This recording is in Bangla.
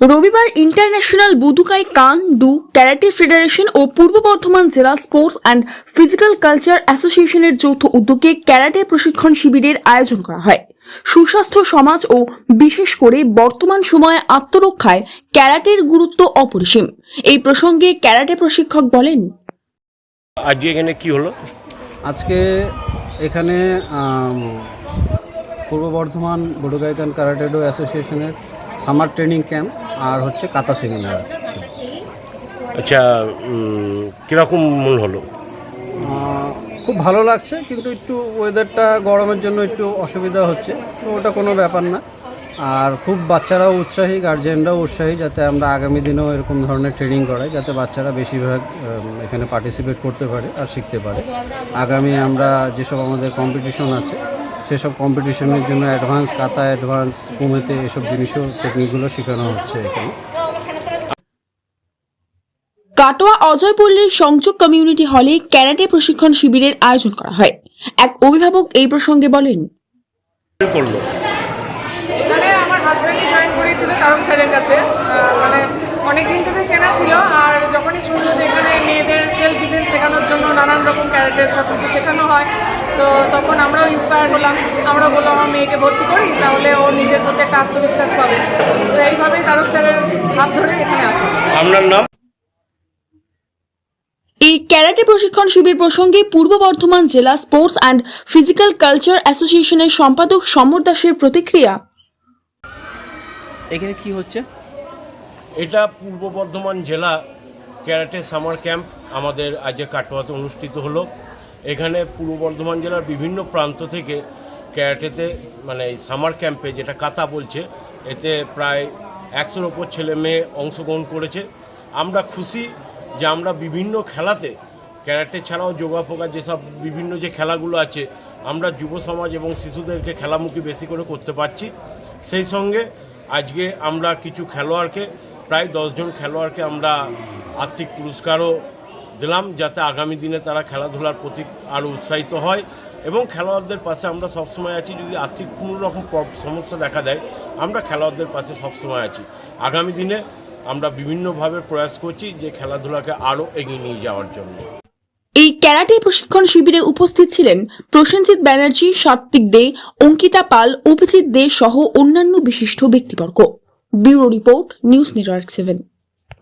রবিবার ইন্টারন্যাশনাল বুদুকাই কান ডু ক্যারাটে ফেডারেশন ও পূর্ব বর্ধমান জেলা স্পোর্টস অ্যান্ড ফিজিক্যাল কালচার অ্যাসোসিয়েশনের যৌথ উদ্যোগে ক্যারাটে প্রশিক্ষণ শিবিরের আয়োজন করা হয়। সুস্বাস্থ্য সমাজ ও বিশেষ করে বর্তমান সময়ে আত্মরক্ষায় ক্যারাটের গুরুত্ব অপরিসীম। এই প্রসঙ্গে ক্যারাটে প্রশিক্ষক বলেন আজকে এখানে কি হলো? আজকে এখানে পূর্ব বর্ধমান বড়গাইকান কারাটেডো অ্যাসোসিয়েশনের সামার ট্রেনিং ক্যাম্প আর হচ্ছে কাতা সেমিনার আচ্ছা কীরকম মন হলো? খুব ভালো লাগছে কিন্তু একটু ওয়েদারটা গরমের জন্য একটু অসুবিধা হচ্ছে তো ওটা কোনো ব্যাপার না। আর খুব বাচ্চারাও উৎসাহী গার্জেনরাও উৎসাহী যাতে আমরা আগামী দিনেও এরকম ধরনের ট্রেনিং করাই যাতে বাচ্চারা বেশিরভাগ এখানে পার্টিসিপেট করতে পারে আর শিখতে পারে। আগামী আমরা যেসব আমাদের কম্পিটিশন আছে সেসব কম্পিটিশনের জন্য অ্যাডভান্স কাতা অ্যাডভান্স কুমেতে এসব জিনিসও টেকনিকগুলো শেখানো হচ্ছে এখানে। কাটোয়া অজয়পল্লীর সংযোগ কমিউনিটি হলে ক্যারাটে প্রশিক্ষণ শিবিরের আয়োজন করা হয়। এক অভিভাবক এই প্রসঙ্গে বলেন কি করল। এখানে আমার হাজব্যান্ডই জয়েন করিয়েছিল তারক স্যারের কাছে। মানে অনেক দিন থেকে চেনা ছিল আর যখনই শুনলো যে এখানে মেয়েদের সেলফ নানান রকম ক্যারেক্টার সব কিছু শেখানো হয়। তো তখন আমরাও ইন্সপায়ার হলাম। আমরা বললাম আমার মেয়েকে ভর্তি করি তাহলে ও নিজের প্রতি একটা আত্মবিশ্বাস পাবে। তো এইভাবেই তারক স্যারের হাত ধরে এখানে আসে। আপনার নাম? এই ক্যারাটে প্রশিক্ষণ শিবির প্রসঙ্গে পূর্ব বর্ধমান জেলা স্পোর্টস অ্যান্ড ফিজিক্যাল কালচার অ্যাসোসিয়েশনের সম্পাদক সমর দাসের প্রতিক্রিয়া। এখানে কি হচ্ছে? এটা পূর্ব বর্ধমান জেলা ক্যারাটে সামার ক্যাম্প। আমাদের আজকে কাটোয়াতে অনুষ্ঠিত হলো। এখানে পূর্ব বর্ধমান জেলার বিভিন্ন প্রান্ত থেকে ক্যারাটেতে মানে সামার ক্যাম্পে যেটা কাতা বলছে, এতে প্রায় একশোর ওপর ছেলে মেয়ে অংশগ্রহণ করেছে। আমরা খুশি যে আমরা বিভিন্ন খেলাতে, ক্যারাটে ছাড়াও যোগা ফোগা যেসব বিভিন্ন যে খেলাগুলো আছে, আমরা যুব সমাজ এবং শিশুদেরকে খেলামুখী বেশি করে করতে পারছি। সেই সঙ্গে আজকে আমরা কিছু খেলোয়াড়কে, প্রায় দশজন খেলোয়াড়কে আমরা আর্থিক পুরস্কারও দিলাম যাতে আগামী দিনে তারা খেলাধুলার প্রতি আরও উৎসাহিত হয় এবং খেলোয়াড়দের পাশে আমরা সবসময় আছি। যদি আর্থিক কোনো রকম সমস্যা দেখা দেয়, আমরা খেলোয়াড়দের পাশে সবসময় আছি। আগামী দিনে আমরা বিভিন্নভাবে প্রয়াস করছি যে খেলাধুলাকে আরও এগিয়ে নিয়ে যাওয়ার জন্য। এই ক্যারাটে প্রশিক্ষণ শিবিরে উপস্থিত ছিলেন প্রসেনজিৎ ব্যানার্জি, সাত্বিক দে, অঙ্কিতা পাল, অভিজিৎ দে সহ অন্যান্য বিশিষ্ট ব্যক্তিবর্গ। Bureau report, news network seven.